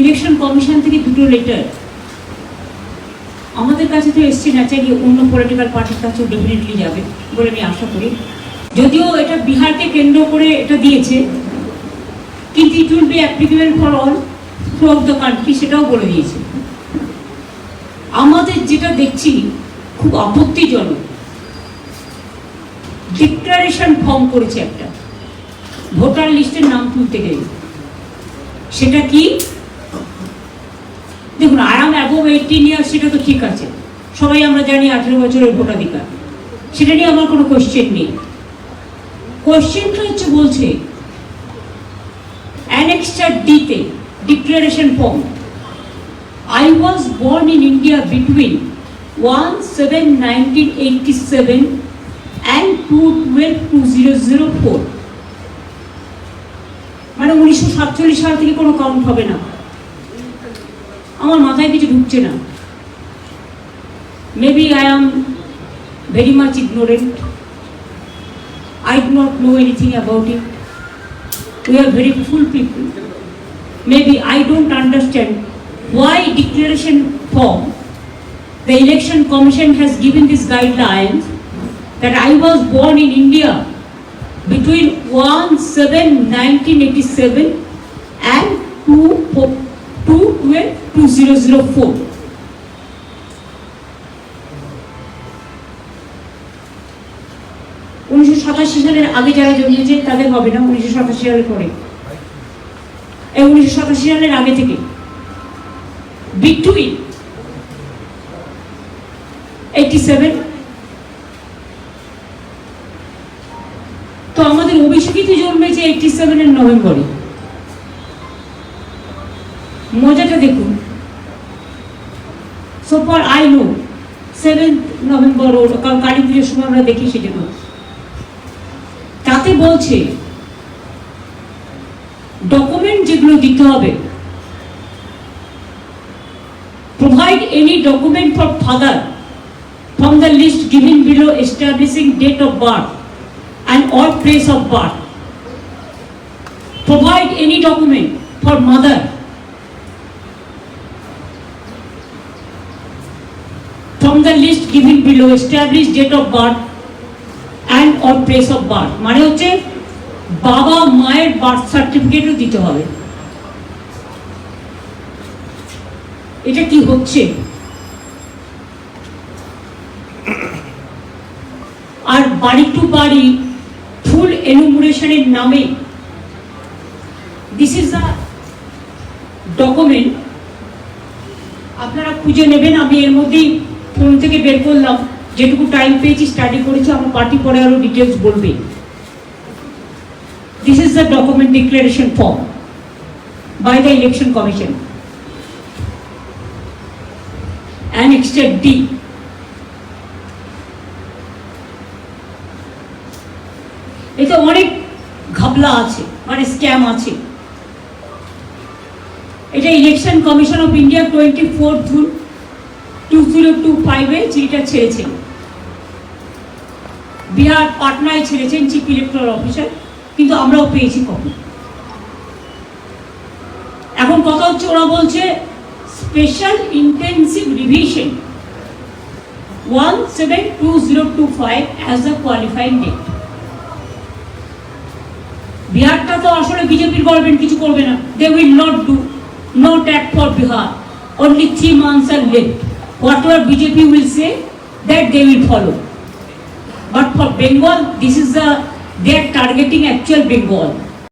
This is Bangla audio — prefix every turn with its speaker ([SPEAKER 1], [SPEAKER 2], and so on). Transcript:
[SPEAKER 1] ইলেকশন কমিশন থেকে দুটো লেটার আমাদের কাছে তো এসছে ন্যাচারালি অন্য পলিটিক্যাল পার্টির কাছেও ডেফিনেটলি যাবে বলে আমি আশা করি। যদিও এটা বিহারকে কেন্দ্র করে এটা দিয়েছে, কিন্তু it will be applicable for all through of the country সেটাও বলে দিয়েছে। আমাদের যেটা দেখছি খুব আপত্তিজনক। ডিক্লারেশন ফর্ম করেছে একটা। ভোটার লিস্টের নাম তুলতে গেলে। সেটা কি? দেখুন, আরাম অ্যাবোভ এইটিন ইয়ার সেটা তো ঠিক আছে। সবাই আমরা জানি আঠেরো বছরের ভোটাধিকার। সেটা নিয়ে আমার কোনো কোশ্চেন নেই। কোশ্চেনটা হচ্ছে বলছে অ্যানেক্সচার ডিতে declaration form I one seven nineteen India between 1 7 1987 and 2 12 2004 মানে উনিশশো সাতচল্লিশ সাল থেকে কোনো কাউন্ট হবে না। আমার মাথায় কিছু ঢুকছে না maybe I am very much ignorant I do not know anything about it we are very fool people maybe I don't understand why declaration form the election commission has given these guidelines that I was born in India between 1 7 1987 and 2 4 2 12 2004 উনিশশো সাতাশি সালের আগে যারা তাদের হবে না উনিশশো সাতাশি সালের পরে। এই উনিশশো সাতাশি সালের আগে থেকে বিটুইন এইটি সেভেন তো আমাদের অভিষেকিত জন্মেছে এইটি সেভেনের নভেম্বরে। মজাটা দেখুন সোপার আই নো সেভেন নভেম্বর কারণ কালী পুজোর সময় আমরা দেখি সেটা তাতে বলছে ডকুমেন্ট যেগুলো দিতে হবে provide any document for father from the list given below establishing date of birth and or place of birth provide any document for mother from the list given below establish date of birth and or place of birth. মানে হচ্ছে বাবা মায়ের বার্থ সার্টিফিকেটও দিতে হবে। এটা কি হচ্ছে? আর বাড়ি টু বাড়ি ফুল এনুমুরেশনের নামে দিস ইজ দ্য ডকুমেন্ট আপনারা খুঁজে নেবেন, আমি এর মধ্যেই ফোন থেকে বের করলাম যেটুকু টাইম পেয়েছি স্টাডি করেছি, আমার পার্টি পরে আরও ডিটেলস বলবে This is the document declaration form by the election commission. Annexed D. এতে অনেক ঘাবলা আছে মানে স্ক্যাম আছে এটা election commission of India twenty four two zero two ফাইভে চিঠিটা ছেড়েছেন। বিহার পাটনায় ছেড়েছেন চিফ ইলেকট্রাল অফিসার, কিন্তু আমরাও পেয়েছি কপি। এখন কথা হচ্ছে, ওরা বলছে special intensive revision one seven two zero two five as a qualifying date বিহারটা তো আসলে বিজেপির গভর্নমেন্ট কিছু করবে না। They will not do not act for Bihar. Only three months are left whatever BJP will say, that they will follow. But for Bengal, this is the, they are targeting actual Bengal.